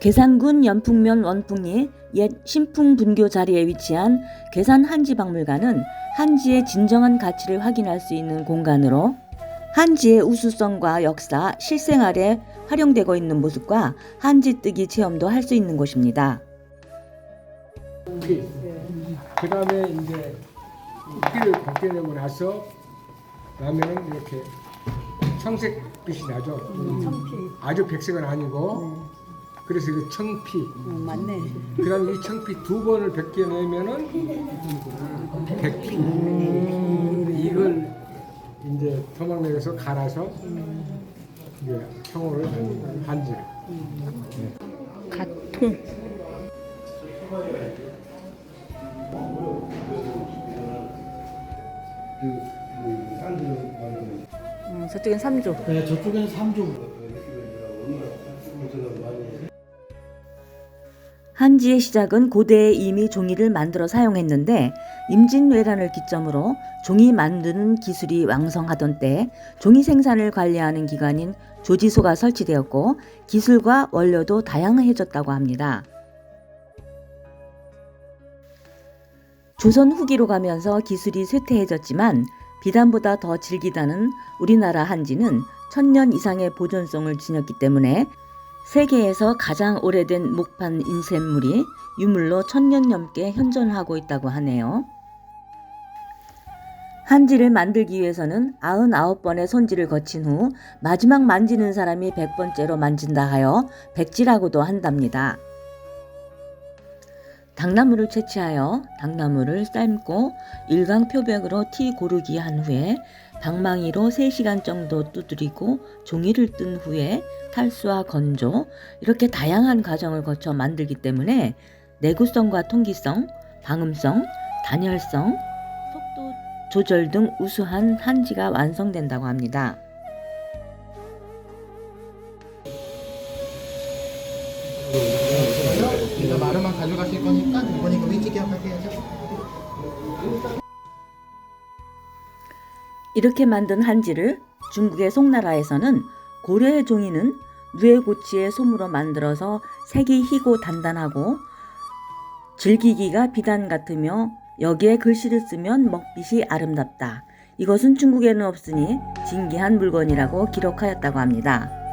괴산군 연풍면 원풍리 옛 신풍 분교 자리에 위치한 괴산 한지박물관은 한지의 진정한 가치를 확인할 수 있는 공간으로 한지의 우수성과 역사, 실생활에 활용되고 있는 모습과 한지 뜨기 체험도 할 수 있는 곳입니다. 그 다음에 이제 피를 벗겨내고 나서 나면은 이렇게 청색빛이 나죠. 아주 백색은 아니고 그래서 이거 청피. 맞네. 그 다음에 이 청피 두 번을 벗겨내면은 백피. 이걸 이제 토막내에서 갈아서 이제 청호를 한지. 갓통. 음, 저쪽엔 3조. 네, 저쪽에는 3조. 한지의 시작은 고대에 이미 종이를 만들어 사용했는데 임진왜란을 기점으로 종이 만드는 기술이 왕성하던 때 종이 생산을 관리하는 기관인 조지소가 설치되었고 기술과 원료도 다양해졌다고 합니다. 조선 후기로 가면서 기술이 쇠퇴해졌지만 비단보다 더 질기다는 우리나라 한지는 천년 이상의 보존성을 지녔기 때문에 세계에서 가장 오래된 목판 인쇄물이 유물로 천년 넘게 현존하고 있다고 하네요. 한지를 만들기 위해서는 99번의 손질을 거친 후 마지막 만지는 사람이 100번째로 만진다 하여 백지라고도 한답니다. 당나무를 채취하여 당나무를 삶고 일광 표백으로 티 고르기 한 후에 방망이로 3시간 정도 두드리고 종이를 뜬 후에 탈수와 건조 이렇게 다양한 과정을 거쳐 만들기 때문에 내구성과 통기성, 방음성, 단열성, 속도 조절 등 우수한 한지가 완성된다고 합니다. 마루만 가져가실 거니까 그 위치 기억하셔야죠. 이렇게 만든 한지를 중국의 송나라에서는 고려의 종이는 누에고치의 솜으로 만들어서 색이 희고 단단하고 즐기기가 비단 같으며 여기에 글씨를 쓰면 먹빛이 아름답다. 이것은 중국에는 없으니 진귀한 물건이라고 기록하였다고 합니다.